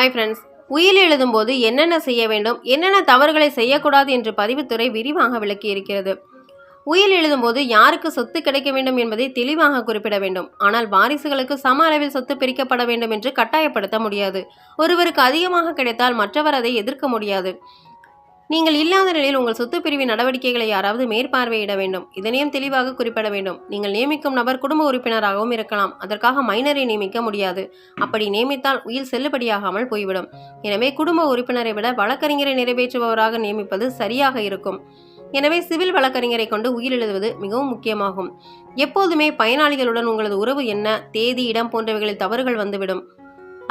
Hi friends உயில் எழுதும்போது என்னென்ன செய்ய வேண்டும் என்னென்ன தவறுகளை செய்யக்கூடாது என்று பதிவுத்துறை விரிவாக விளக்கியிருக்கிறது உயில் எழுதும்போது யாருக்கு சொத்து கிடைக்க வேண்டும் என்பதை தெளிவாக குறிப்பிட வேண்டும். ஆனால் வாரிசுகளுக்கு சம அளவில் சொத்து பிரிக்கப்பட வேண்டும் என்று கட்டாயப்படுத்த முடியாது. ஒருவருக்கு அதிகமாக கிடைத்தால் மற்றவர் அதை எதிர்க்க முடியாது. நீங்கள் இல்லாத நிலையில் உங்கள் சொத்து பிரிவின் நடவடிக்கைகளை யாராவது மேற்பார்வையிட வேண்டும். இதனையும் தெளிவாக குறிப்பிட வேண்டும். நீங்கள் நியமிக்கும் நபர் குடும்ப உறுப்பினராகவும் இருக்கலாம். அதற்காக மைனரை நியமிக்க முடியாது. அப்படி நியமித்தால் உயிர் செல்லுபடியாகாமல் போய்விடும். எனவே குடும்ப உறுப்பினரை விட வழக்கறிஞரை நிறைவேற்றுபவராக நியமிப்பது சரியாக இருக்கும். எனவே சிவில் வழக்கறிஞரை கொண்டு உயிர் எழுதுவது மிகவும் முக்கியமாகும். எப்போதுமே பயனாளிகளுடன் உங்களது உறவு என்ன? தேதி இடம் போன்றவைகளில் தவறுகள் வந்துவிடும்.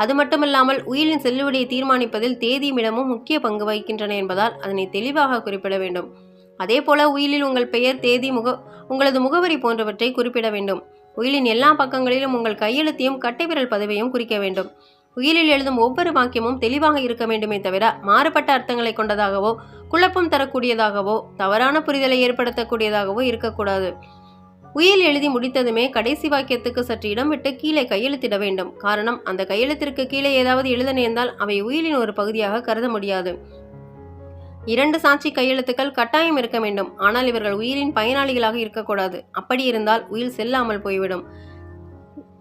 அது மட்டுமில்லாமல் உயிரின் செல்லுபடியை தீர்மானிப்பதில் தேதியும் இடமும் முக்கிய பங்கு வகிக்கின்றன என்பதால் அதனை தெளிவாக குறிப்பிட வேண்டும். அதே போல உயிலில் உங்கள் பெயர் தேதி முக உங்களது முகவரி போன்றவற்றை குறிப்பிட வேண்டும். உயிலின் எல்லா பக்கங்களிலும் உங்கள் கையெழுத்தையும் கட்டைவிரல் பதவியையும் குறிக்க வேண்டும். உயிலில் எழுதும் ஒவ்வொரு வாக்கியமும் தெளிவாக இருக்க வேண்டுமே தவிர மாறுபட்ட அர்த்தங்களை கொண்டதாகவோ குழப்பம் தரக்கூடியதாகவோ தவறான புரிதலை ஏற்படுத்தக்கூடியதாகவோ இருக்கக்கூடாது. உயில் எழுதி முடித்ததுமே கடைசி வாக்கியத்துக்கு சற்று இடம் விட்டு கீழே கையெழுத்திட வேண்டும். காரணம் அந்த கையெழுத்திற்கு கீழே ஏதாவது எழுத நேர்ந்தால் அவை உயிலின் ஒரு பகுதியாக கருத முடியாது. இரண்டு சாட்சி கையெழுத்துக்கள் கட்டாயம் இருக்க வேண்டும். ஆனால் இவர்கள் உயிரின் பயனாளிகளாக இருக்கக்கூடாது. அப்படி இருந்தால் உயில் செல்லாமல் போய்விடும்.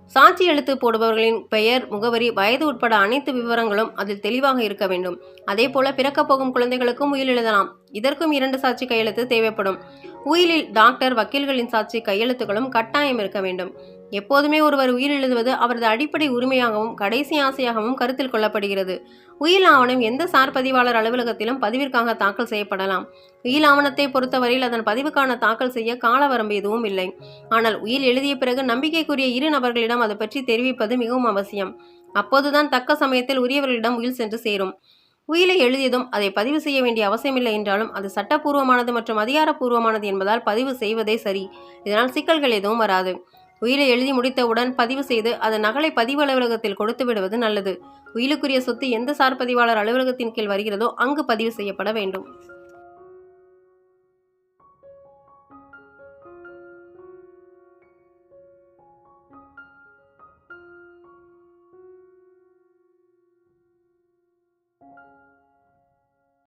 சாட்சி எழுத்து போடுபவர்களின் பெயர் முகவரி வயது உட்பட அனைத்து விவரங்களும் அதில் தெளிவாக இருக்க வேண்டும். அதே போல பிறக்கப் போகும் குழந்தைகளுக்கும் உயில் எழுதலாம். இதற்கும் இரண்டு சாட்சி கையெழுத்து தேவைப்படும். உயிலில் டாக்டர் வக்கீல்களின் சாட்சி கையெழுத்துக்களும் கட்டாயம் இருக்க வேண்டும். எப்போதுமே ஒருவர் உயிர் எழுதுவது அவரது அடிப்படை உரிமையாகவும் கடைசி ஆசையாகவும் கருத்தில் கொள்ளப்படுகிறது. உயில் ஆவணம் எந்த சார் பதிவாளர் அலுவலகத்திலும் பதிவிற்காக தாக்கல் செய்யப்படலாம். உயில் ஆவணத்தை பொறுத்தவரையில் அதன் பதிவுக்கான தாக்கல் செய்ய கால வரம்பு எதுவும் இல்லை. ஆனால் உயில் எழுதிய பிறகு நம்பிக்கைக்குரிய இரு நபர்களிடம் அது பற்றி தெரிவிப்பது மிகவும் அவசியம். அப்போதுதான் தக்க சமயத்தில் உரியவர்களிடம் உயில் சென்று சேரும். உயிலை எழுதியதும் அதை பதிவு செய்ய வேண்டிய அவசியமில்லை என்றாலும் அது சட்டப்பூர்வமானது மற்றும் அதிகாரப்பூர்வமானது என்பதால் பதிவு செய்வதே சரி. இதனால் சிக்கல்கள் எதுவும் வராது. உயிலை எழுதி முடித்தவுடன் பதிவு செய்து அதன் நகலை பதிவு அலுவலகத்தில் கொடுத்து விடுவது நல்லது. உயிலுக்குரிய சொத்து எந்த சார் பதிவாளர் அலுவலகத்தின் கீழ் வருகிறதோ அங்கு பதிவு செய்யப்பட வேண்டும்.